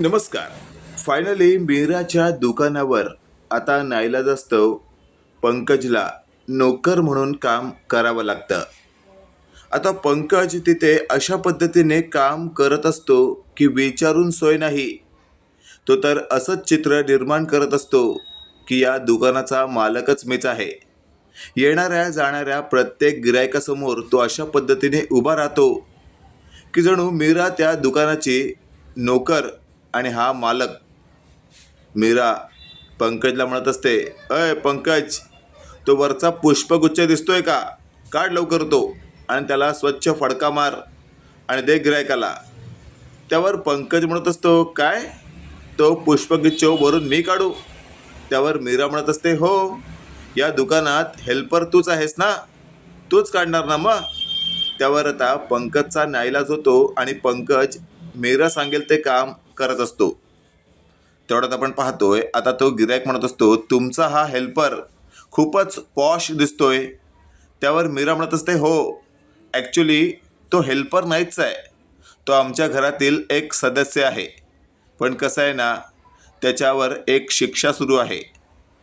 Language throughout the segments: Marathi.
नमस्कार. फायनली मीराच्या दुकानावर आता नाईलाजास्तव पंकजला नोकर म्हणून काम करावं लागतं. आता पंकज तिथे अशा पद्धतीने काम करत असतो की विचारून सोय नाही. तो तर असंच चित्र निर्माण करत असतो की या दुकानाचा मालकच मीच आहे. येणाऱ्या जाणाऱ्या प्रत्येक गिरायकासमोर तो अशा पद्धतीने उभा राहतो की जणू मीरा त्या दुकानाची नोकर आणि हा मालक मीरा पंकजला म्हणत असते अय पंकज तो वरचा पुष्पगुच्छ दिसतोय का? काढ लवकर तो. आणि त्याला स्वच्छ फडका मार आणि दे गिरायकाला. त्यावर पंकज म्हणत असतो काय? तो पुष्पगुच्छ भरून मी काढू? त्यावर मीरा म्हणत असते हो या दुकानात हेल्पर तूच आहेस ना? तूच काढणार ना मग? त्यावर आता पंकजचा नाईलाज होतो आणि पंकज मीरा सांगेल ते काम करत असतो. तेवढ्यात आपण पाहतोय आता तो गिरायक म्हणत असतो तुमचा हा हेल्पर खूपच पॉश दिसतोय. त्यावर मीरा म्हणत असते हो ॲक्च्युली तो हेल्पर नाहीच आहे. तो आमच्या घरातील एक सदस्य आहे. पण कसं आहे ना त्याच्यावर एक शिक्षा सुरू आहे.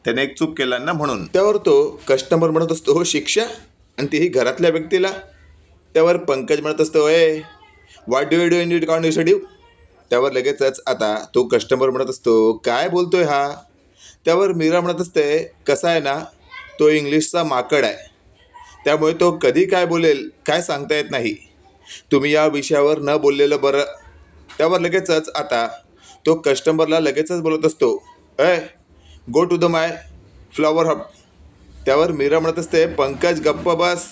त्याने एक चूक केला ना म्हणून. त्यावर तो कस्टमर म्हणत असतो हो शिक्षा? आणि तीही घरातल्या व्यक्तीला? त्यावर पंकज म्हणत असतो ए what do do in count you त्यावर लगेचच आता तो कस्टमर म्हणत असतो काय बोलतोय हा? त्यावर मीरा म्हणत असते कसा आहे ना तो इंग्लिशचा माकड आहे. त्यामुळे तो कधी काय बोलेल काय सांगता येत नाही. तुम्ही या विषयावर न बोललेलं बरं. त्यावर लगेचच आता तो कस्टमरला लगेचच बोलत असतो I go to the my flower hub त्यावर मीरा म्हणत असते पंकज गप्प बस.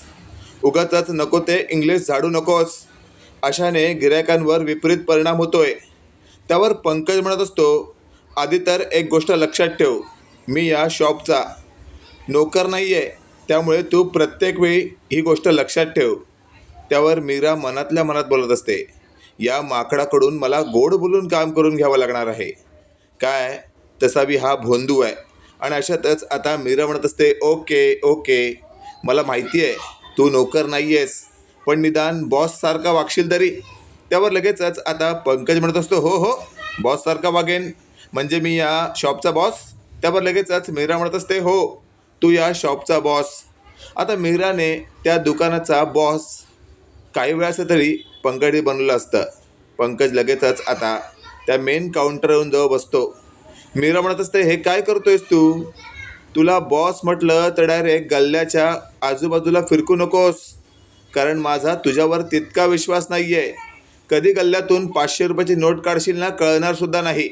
उगाच नको ते इंग्लिश झाडू नकोस. अशाने गिरायकांवर विपरीत परिणाम होतोय. त्यावर पंकज म्हणत असतो आधी तर एक गोष्ट लक्षात ठेव मी या शॉपचा नोकर नाही आहे त्यामुळे तू प्रत्येक वेळी ही गोष्ट लक्षात ठेव. त्यावर मीरा मनातल्या मनात बोलत असते या माकडाकडून मला गोड बोलून काम करून घ्यावं लागणार आहे. काय? तसा बी हा भोंदू आहे. आणि अशातच आता मीरा म्हणत असते ओके ओके मला माहिती आहे तू नोकर नाही आहेस पण निदान बॉससारखा वागशील तरी. त्यावर लगेचच आता पंकज म्हणत असतो हो हो बॉससारखा वागेन. म्हणजे मी या शॉपचा बॉस. त्यावर लगेचच मीरा म्हणत असते हो तू या शॉपचा बॉस. आता मीराने त्या दुकानाचा बॉस काही वेळाचं तरी पंकजी बनवलं असतं. पंकज लगेचच आता त्या मेन काउंटरवरून जवळ बसतो. मीरा म्हणत असते हे काय करतोयस तू? तुला बॉस म्हटलं तर डायरेक्ट गल्ल्याच्या आजूबाजूला फिरकू नकोस. कारण माझा तुझ्यावर तितका विश्वास नाही आहे कधी गल्ल्यातून पाचशे रुपयाची नोट काढशील ना कळणारसुद्धा नाही.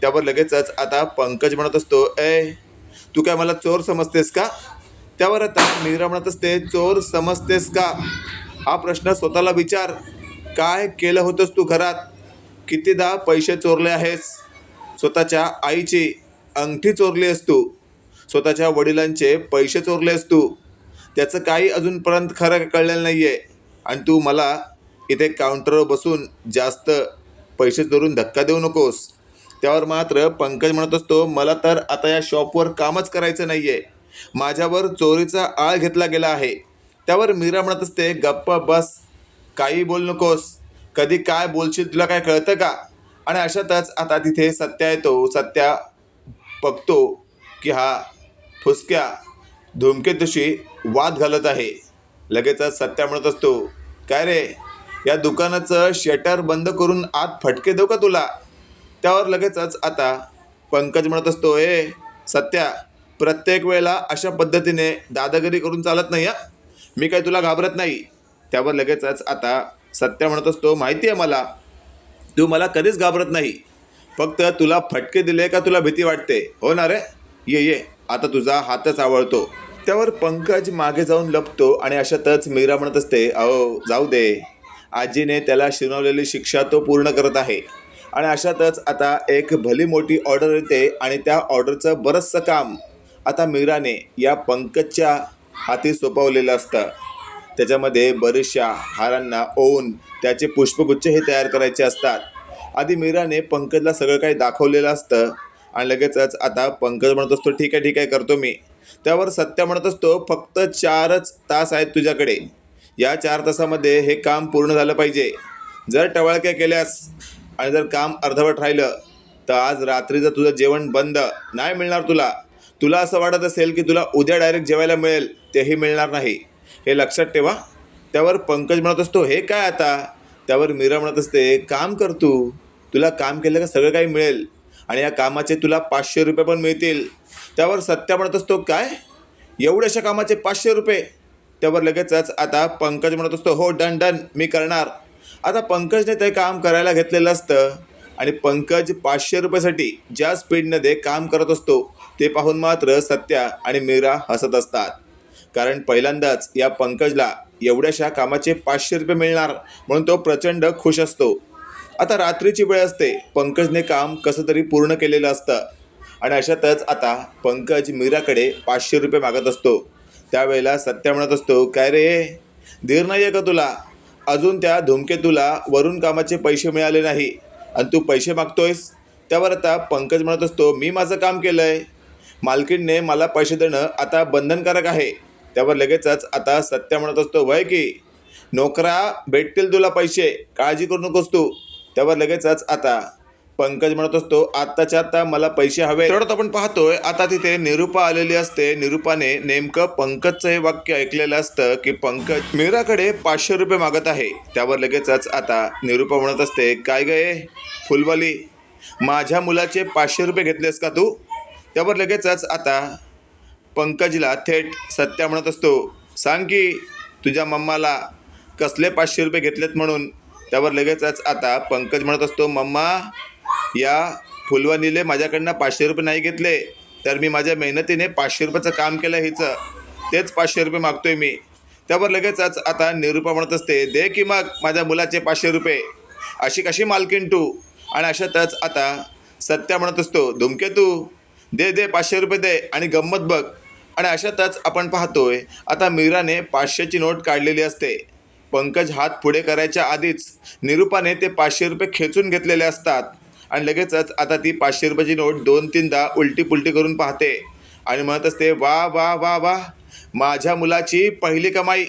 त्यावर लगेचच आता पंकज म्हणत असतो ए तू काय मला चोर समजतेस का? त्यावर आता मीरा म्हणत असते चोर समजतेस का? हा प्रश्न स्वतःला विचार. काय केलं होतंस तू घरात? कितीदा पैसे चोरले आहेस? स्वतःच्या आईची अंगठी चोरली आहेस तू? स्वतःच्या वडिलांचे पैसे चोरले आहेस तू? त्याचं काही अजूनपर्यंत खरं कळलेलं नाही आहे आणि तू मला इथे काउंटरवर बसून जास्त पैसे चोरून धक्का देऊ नकोस. त्यावर मात्र पंकज म्हणत असतो मला तर आता या शॉपवर कामच करायचं नाही आहे माझ्यावर चोरीचा आळ घेतला गेला आहे. त्यावर मीरा म्हणत असते गप्प बस काही बोल नकोस. कधी काय बोलशील तुला काय कळतं का? आणि अशातच आता तिथे सत्या येतो. सत्या बघतो की हा फुसक्या धूमकेतुशी वाद घालत आहे. लगेचच सत्या म्हणत असतो काय रे? या दुकानाचं शटर बंद करून आत फटके देऊ का तुला? त्यावर लगेचच आता पंकज म्हणत असतो ए सत्या प्रत्येक वेळेला अशा पद्धतीने दादागिरी करून चालत नाही हा? मी काय तुला घाबरत नाही? त्यावर लगेचच आता सत्या म्हणत असतो माहिती आहे मला तू मला कधीच घाबरत नाही. फक्त तुला फटके दिले का तुला भीती वाटते? हो ना रे? ये ये. आता तुझा हातच आवळतो. त्यावर पंकज मागे जाऊन लपतो आणि अशातच मीरा म्हणत असते अहो जाऊ दे. आजीने त्याला शिनवलेली शिक्षा तो पूर्ण करत आहे. आणि अशातच आता एक भली मोठी ऑर्डर येते आणि त्या ऑर्डरचं बरंचसं काम आता मीराने या पंकजच्या हाती सोपवलेलं असतं. त्याच्यामध्ये बरेचशा हारांना ओवून त्याचे पुष्पगुच्छ हे तयार करायचे असतात. आधी मीराने पंकजला सगळं काही दाखवलेलं असतं आणि लगेचच आता पंकज म्हणत असतो ठीक आहे ठीक आहे करतो मी. त्यावर सत्य म्हणत असतो फक्त चारच तास आहेत तुझ्याकडे. या चार तासामध्ये हे काम पूर्ण झालं पाहिजे. जर टवाळक्या केल्यास आणि जर काम अर्धवट राहिलं तर आज रात्रीचं तुझं जेवण बंद नाही मिळणार तुला. तुला असं वाटत असेल की तुला उद्या डायरेक्ट जेवायला मिळेल तेही मिळणार नाही. हे लक्षात ठेवा. त्यावर पंकज म्हणत असतो हे काय आता? त्यावर मीरा म्हणत असते काम कर तू. तुला काम केलं का सगळं काही मिळेल. आणि या कामाचे तुला पाचशे रुपये पण मिळतील. त्यावर सत्या म्हणत असतो काय? एवढ्याशा कामाचे पाचशे रुपये. त्यावर लगेचच आता पंकज म्हणत असतो हो डन डन मी करणार. आता पंकजने ते काम करायला घेतलेलं असतं आणि पंकज पाचशे रुपयासाठी ज्या स्पीडमध्ये काम करत असतो ते पाहून मात्र सत्या आणि मीरा हसत असतात. कारण पहिल्यांदाच या पंकजला एवढ्याशा कामाचे पाचशे रुपये मिळणार म्हणून तो प्रचंड खुश असतो. आता रात्रीची वेळ असते पंकजने काम कसं तरी पूर्ण केलेलं असतं. आणि अशातच आता पंकज मीराकडे पाचशे रुपये मागत असतो. त्यावेळेला सत्या म्हणत असतो काय रे? धीर नाही आहे का तुला? अजून त्या धूमकेतूला वरून कामाचे पैसे मिळाले नाही. आणि तू पैसे मागतोयस? त्यावर आता पंकज म्हणत असतो मी माझं काम केलं आहे मालकीणने मला पैसे देणं आता बंधनकारक आहे. त्यावर लगेचच आता सत्य म्हणत असतो वय की? नोकरा भेटतील तुला पैसे. काळजी करू नकोस तू. त्यावर लगेचच आता पंकज म्हणत असतो आत्ताच्या आत्ता मला पैसे हवे तेवढं आपण पाहतोय आता तिथे निरुपा आलेली असते. निरुपाने नेमकं पंकजचं हे वाक्य ऐकलेलं असतं की पंकज मीराकडे पाचशे रुपये मागत आहे. त्यावर लगेचच आता निरुपा म्हणत असते काय गय फुलवाली माझ्या मुलाचे पाचशे रुपये घेतलेस का तू? त्यावर लगेचच आता पंकजला थेट सत्या म्हणत असतो सांग की तुझ्या मम्माला कसले पाचशे रुपये घेतलेत म्हणून? त्यावर लगेचच आता पंकज म्हणत असतो मम्मा या फुलवानीले माझ्याकडनं पाचशे रुपये नाही घेतले तर मी माझ्या मेहनतीने पाचशे रुपयाचं काम केलं हिचं. तेच पाचशे रुपये मागतोय मी. त्यावर लगेचच आता निरूपा म्हणत असते दे की मग माझ्या मुलाचे पाचशे रुपये. अशी कशी मालकीन तू आणि अशातच आता सत्या म्हणत असतो धुमके तू दे दे पाचशे रुपये दे आणि गंमत बघ. आणि अशातच आपण पाहतोय आता मीराने पाचशेची नोट काढलेली असते. पंकज हात पुढे करायच्या आधीच निरूपाने ते पाचशे रुपये खेचून घेतलेले असतात. आणि लगेचच आता ती पाचशे रुपयाची नोट दोन तीनदा उलटी पुलटी करून पाहते. आणि म्हणत असते वा वा वा वा माझ्या मुलाची पहिली कमाई.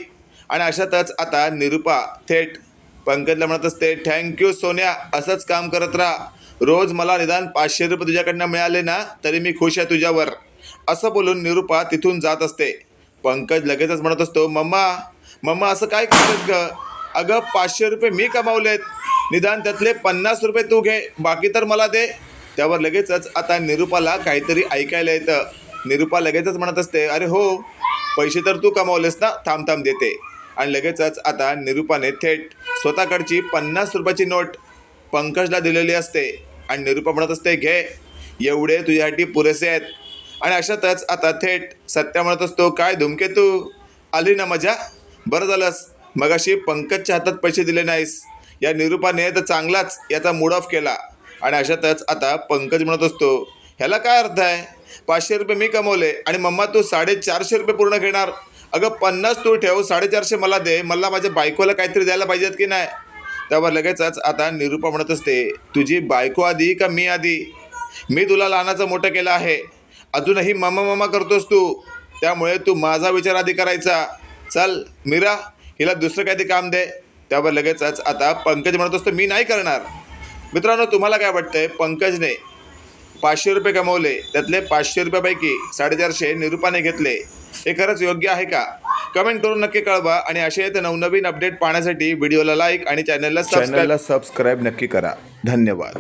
आणि अशातच आता निरूपा थेट पंकजला म्हणत असते थँक्यू सोन्या असंच काम करत राहा. रोज मला निदान पाचशे रुपये तुझ्याकडनं मिळाले ना तरी मी खुश आहे तुझ्यावर. असं बोलून निरूपा तिथून जात असते. पंकज लगेचच म्हणत असतो मम्मा मम्मा असं काय करतेस ग? अगं पाचशे रुपये मी कमावलेत. निदान त्यातले पन्नास रुपये तू घे बाकी तर मला दे. त्यावर लगेचच आता निरूपाला काहीतरी ऐकायला येतं. निरूपा लगेचच म्हणत असते अरे हो पैसे तर तू कमावलेस ना थांब थांब देते. आणि लगेचच आता निरूपाने थेट स्वतःकडची पन्नास रुपयाची नोट पंकजला दिलेली असते. आणि निरूपा म्हणत असते घे एवढे तुझ्यासाठी पुरेसे आहेत. आणि अशातच आता थेट सत्या म्हणत असतो काय धुमके तू? आली ना मजा? बरं झालंस. मगाशी पंकजच्या हातात पैसे दिले नाहीस. या निरूपाने तर चांगलाच याचा मूड ऑफ केला. आणि अशातच आता पंकज म्हणत असतो ह्याला काय अर्थ आहे? पाचशे रुपये मी कमवले आणि मम्मा तू साडेचारशे रुपये पूर्ण घेणार. अगं पन्नास तू ठेव साडेचारशे मला दे. मला माझ्या बायकोला काहीतरी द्यायला पाहिजेत की नाही? त्यावर लगेचच आता निरूपा म्हणत असते तुझी बायको आधी का मी आधी? मी तुला लहानाचं मोठं केलं आहे. अजूनही मम्मा मम्मा करतोस तू. त्यामुळे तू माझा विचार आधी करायचा. चल मीरा हिला दुसरं काहीतरी काम दे. त्यावर लगेचच आता पंकज म्हणत असतो मी नाही करणार. मित्रांनो तुम्हाला काय वाटतंय? पंकजने पाचशे रुपये कमवले त्यातले पाचशे रुपयापैकी साडेचारशे निरूपाने घेतले. हे खरंच योग्य आहे का? कमेंट करून नक्की कळवा आणि असे नवनवीन अपडेट पाहण्यासाठी व्हिडिओला लाईक आणि चॅनलला सबस्क्राईब. चॅनलला सबस्क्राईब नक्की करा. धन्यवाद.